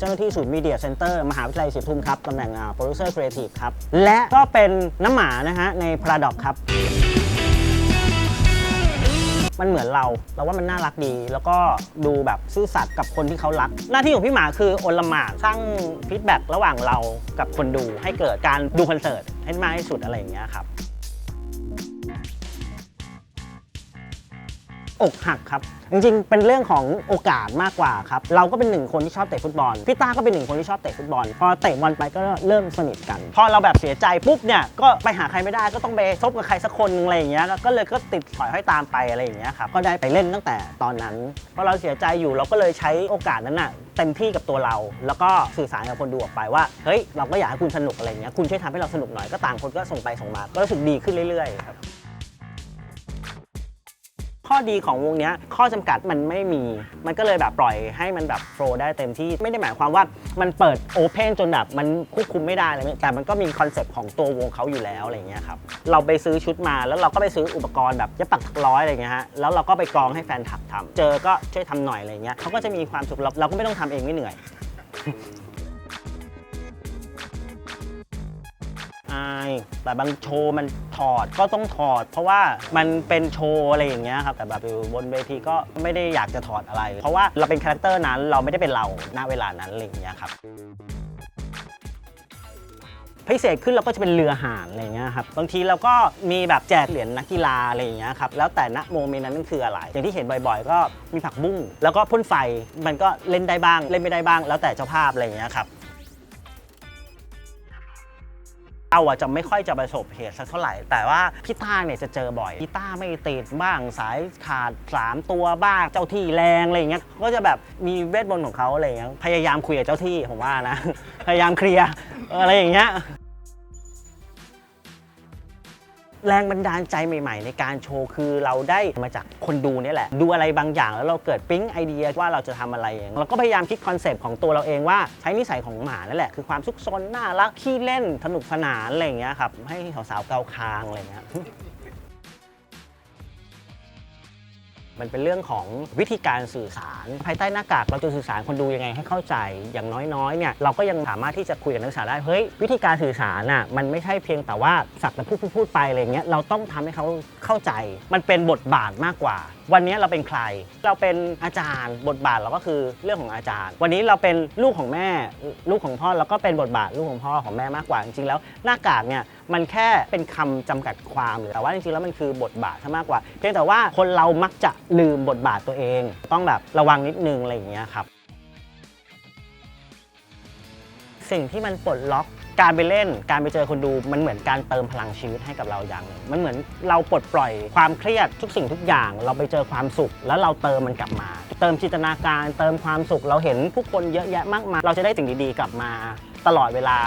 เจ้าหน้าที่ศูนย์มีเดียเซ็นเตอร์มหาวิทยาลัยศรีทุมครับตำแหน่งโปรดิวเซอร์ครีเอทีฟครับและก็เป็นน้ำหมานะฮะใน Paradox ครับมันเหมือนเราเราว่ามันน่ารักดี แล้วก็ดูแบบซื่อสัตย์กับคนที่เขารัก หน้าที่ของพี่หมาคือโอลหมาสร้างฟีดแบ็กระหว่างเรากับคนดูให้เกิดการดูคอนเสิร์ตให้มากที่สุดอะไรอย่างเงี้ยครับ อกหักครับจริงๆ เป็นเรื่องของโอกาสมากกว่าครับเราก็เป็นหนึ่งคนที่ชอบเตะฟุตบอลพี่ต้าก็เป็นหนึ่งคนที่ชอบเตะฟุตบอลพอเตะบอลไปก็เริ่มสนิทกันพอเราแบบเสียใจปุ๊บเนี่ยก็ไปหาใครไม่ได้ก็ต้องไปซบกับใครสักคนอะไรอย่างเงี้ยก็เลยก็ติดถอยให้อยตามไปอะไรอย่างเงี้ยครับก็ได้ไปเล่นตั้งแต่ตอนนั้นพอเราเสียใจอยู่เราก็เลยใช้โอกาสนั้นน่ะเต็มที่กับตัวเรา แล้วก็สื่อสารกับคนดูออกไปว่าเฮ้ยเราก็อยากให้คุณสนุกอะไรเงี้ยคุณช่วยทำให้เราสนุกหน่อยก็ต่างคนก็ส่งไปส่งมา ก็รู้สึกดีขึ้นเรื่อยๆครับ ข้อดีของวงนี้ข้อจำกัดมันไม่มี มันก็เลยแบบปล่อยให้มันแบบโฟล์ได้เต็มที่ไม่ได้หมายความว่ามันเปิดโอเพนจนแบบมันควบคุมไม่ได้อะไรเลยแต่มันก็มีคอนเซปต์ของตัววงเขาอยู่แล้วอะไรเงี้ยครับเราไปซื้อชุดมาแล้วเราก็ไปซื้ออุปกรณ์แบบย็บปักถักร้อยอะไรเงี้ยฮะแล้วเราก็ไปกรองให้แฟนถักทำเจอก็ช่วยทำหน่อยอะไรเงี้ยเขาก็จะมีความสุขเราเราก็ไม่ต้องทำเองไม่เหนื่อย แต่บางโชว์มันถอดก็ต้องถอด เพราะว่ามันเป็นโชว์อะไรอย่างเงี้ยครับแต่แบบอยู่บนเวทีก็ไม่ได้อยากจะถอดอะไร เพราะว่าเราเป็นคาแรคเตอร์นั้นเราไม่ได้เป็นเราณเวลานั้นอะไรอย่างเงี้ยครับพิเศษขึ้นเราก็จะเป็นเรือหานอะไรอย่างเงี้ยครับบางทีเราก็มีแบบแจกเหรียญนักกีฬาอะไรอย่างเงี้ยครับแล้วแต่ณโมเมนต์นั้นนั่นคืออะไร อย่างที่เห็นบ่อยๆ ก็มีผักบุ้งแล้วก็พ่นไฟมันก็เล่นได้บ้างเล่นไม่ได้บ้าง แล้วแต่เจ้าภาพอะไรอย่างเงี้ยครับ เราอะจะไม่ค่อยจะประสบเหตุสักเท่าไหร่ แต่ว่าพี่ต้าเนี่ยจะเจอบ่อยพี่ต้าไม่ติดบ้างสายขาด 3 ตัวบ้างเจ้าที่แรงอะไรอย่างเงี้ยก็จะแบบมีเวทมนต์ของเขาอะไรอย่างเงี้ยพยายามคุยกับเจ้าที่ผมว่านะ พยายามเคลียร์อะไรอย่างเงี้ย แรงบันดาลใจใหม่ๆ ในการโชว์คือเราได้มาจากคนดูนี่แหละ ดูอะไรบางอย่างแล้วเราเกิดปิ๊งไอเดียว่าเราจะทำอะไรเองเราก็พยายามคิดคอนเซปต์ของตัวเราเองว่าใช้นิสัยของหมานั่นแหละคือความซุกซนน่ารักขี้เล่นสนุกสนานอะไรอย่างเงี้ยครับให้สาวๆเกาคางอะไรอย่างเงี้ย มันเป็นเรื่องของวิธีการสื่อสาร ภายใต้หน้ากากเราจะสื่อสารคนดูยังไงให้เข้าใจ อย่างน้อยๆเนี่ยเราก็ยังสามารถที่จะคุยกับนักศึกษาได้เฮ้ยวิธีการสื่อสารน่ะมันไม่ใช่เพียงแต่ว่าสักแต่พูดพูดพูดไปอะไรเงี้ยเราต้องทำให้เขาเข้าใจ มันเป็นบทบาทมากกว่า วันนี้เราเป็นใคร เราเป็นอาจารย์ บทบาทเราก็คือเรื่องของอาจารย์ วันนี้เราเป็นลูกของแม่ ลูกของพ่อเราก็เป็นบทบาทลูกของพ่อของแม่มากกว่า จริงๆแล้วหน้ากากเนี่ยมันแค่เป็นคำจำกัดความหรือแต่ว่าจริงๆแล้วมันคือบทบาทซะมากกว่า เพียงแต่ว่าคนเรามักจะลืมบทบาทตัวเอง ต้องแบบระวังนิดนึงอะไรอย่างเงี้ยครับ สิ่งที่มันปลดล็อก การไปเล่น การไปเจอคนดูมันเหมือนการเติมพลังชีวิตให้กับเราอย่างหนึ่งมันเหมือนเราปลดปล่อยความเครียดทุกสิ่งทุกอย่าง เราไปเจอความสุข แล้วเราเติมมันกลับมา เติมจินตนาการ เติมความสุข เราเห็นผู้คนเยอะแยะมากมายเราจะได้สิ่งดีๆ กลับมาตลอดเวลา